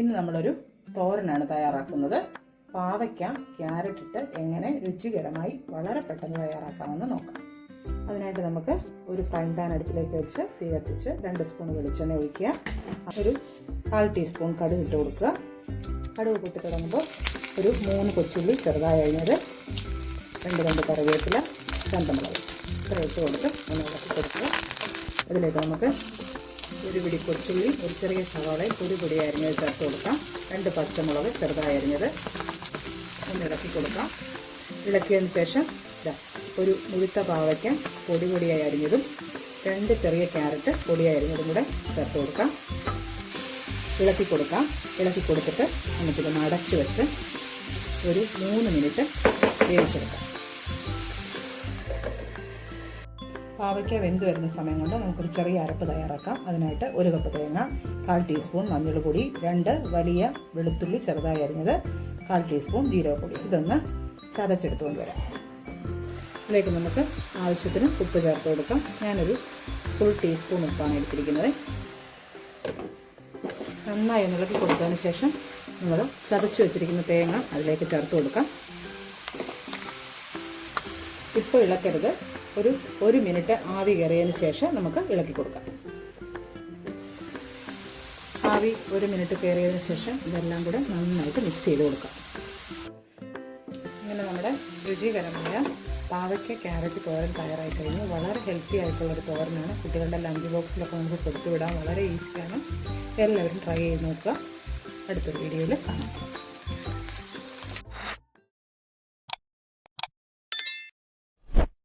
ഇന്ന് നമ്മളൊരു തോരനാണ് തയ്യാറാക്കുന്നത്. പാവയ്ക്ക ക്യാരറ്റ് ഇട്ട് എങ്ങനെ രുചികരമായി വളരെ പെട്ടെന്ന് തയ്യാറാക്കാമെന്ന് നോക്കാം. അതിനായിട്ട് നമുക്ക് ഒരു ഫ്രൈ പാൻ അടുപ്പിലേക്ക് വെച്ച് തീ കത്തിച്ച് രണ്ട് സ്പൂൺ വെളിച്ചെണ്ണ ഒഴിക്കുക. ഒരു കാൽ ടീസ്പൂൺ കടുക് ഇട്ട് കൊടുക്കുക. കടുക് പൊട്ടി തുടങ്ങുമ്പോൾ ഒരു മൂന്ന് കൊച്ചുള്ളി ചെറുതായി കഴിഞ്ഞത് രണ്ട് രണ്ട് കറിവേപ്പില ചന്തമുളക് ഇത്ര ഇട്ട് കൊടുത്ത് ഒന്ന് കൊടുക്കുക. അതിലേക്ക് നമുക്ക് ഒരു പിടി കൊച്ചുള്ളി ഒരു ചെറിയ സവാള ഒരു പൊടി അരിഞ്ഞത് ചേർത്ത് കൊടുക്കാം. രണ്ട് പച്ചമുളക് ചെറുതായി അരിഞ്ഞത് ഒന്ന് ഇളക്കി കൊടുക്കാം. ഇളക്കിയതിന് ശേഷം ഒരു മുഴുത്ത പാവയ്ക്ക പൊടി പൊടിയായി അരിഞ്ഞതും രണ്ട് ചെറിയ ക്യാരറ്റ് പൊടിയായി അരിഞ്ഞതും കൂടെ ചേർത്ത് കൊടുക്കാം. ഇളക്കി കൊടുക്കാം. ഇളക്കി കൊടുത്തിട്ട് നമുക്കിതൊന്ന് അടച്ചു വെച്ച് ഒരു മൂന്ന് മിനിറ്റ് വേവിച്ചെടുക്കാം. പാവയ്ക്ക വെന്ത് വരുന്ന സമയം കൊണ്ട് നമുക്കൊരു ചെറിയ അരപ്പ് തയ്യാറാക്കാം. അതിനായിട്ട് ഒരു കപ്പ് തേങ്ങ കാൽ ടീസ്പൂൺ മഞ്ഞൾപ്പൊടി രണ്ട് വലിയ വെളുത്തുള്ളി ചെറുതായി അരിഞ്ഞത് കാൽ ടീസ്പൂൺ ജീരകപ്പൊടി. ഇതൊന്ന് ചതച്ചെടുത്തുകൊണ്ട് വരാം. ഇതിലേക്ക് നമുക്ക് ആവശ്യത്തിന് ഉപ്പ് ചേർത്ത് കൊടുക്കാം. ഞാനൊരു ഫുൾ ടീസ്പൂൺ ഉപ്പാണ് എടുത്തിരിക്കുന്നത്. നന്നായി ഇളക്കി കൊടുത്തതിന് ശേഷം നമ്മൾ ചതച്ച് വെച്ചിരിക്കുന്ന തേങ്ങ അതിലേക്ക് ചേർത്ത് കൊടുക്കാം. ഇപ്പോൾ ഇളക്കരുത്. ഒരു ഒരു മിനിറ്റ് ആവി കയറിയതിന് ശേഷം നമുക്ക് ഇളക്കി കൊടുക്കാം. ആവി ഒരു മിനിറ്റ് കയറിയതിന് ശേഷം ഇതെല്ലാം കൂടെ നന്നായിട്ട് മിക്സ് ചെയ്ത് കൊടുക്കാം. ഇങ്ങനെ നമ്മുടെ രുചികരമായ പാവയ്ക്ക ക്യാരറ്റ് തോരൻ തയ്യാറായി കഴിഞ്ഞു. വളരെ ഹെൽത്തി ആയിട്ടുള്ളൊരു തോരനാണ്. കുട്ടികളുടെ ലഞ്ച് ബോക്സിലൊക്കെ നമുക്ക് കൊടുത്തു വിടാൻ വളരെ ഈസിയാണ് എല്ലാവരും ട്രൈ ചെയ്ത് നോക്കുക. അടുത്തൊരു വീഡിയോയിൽ കാണാം.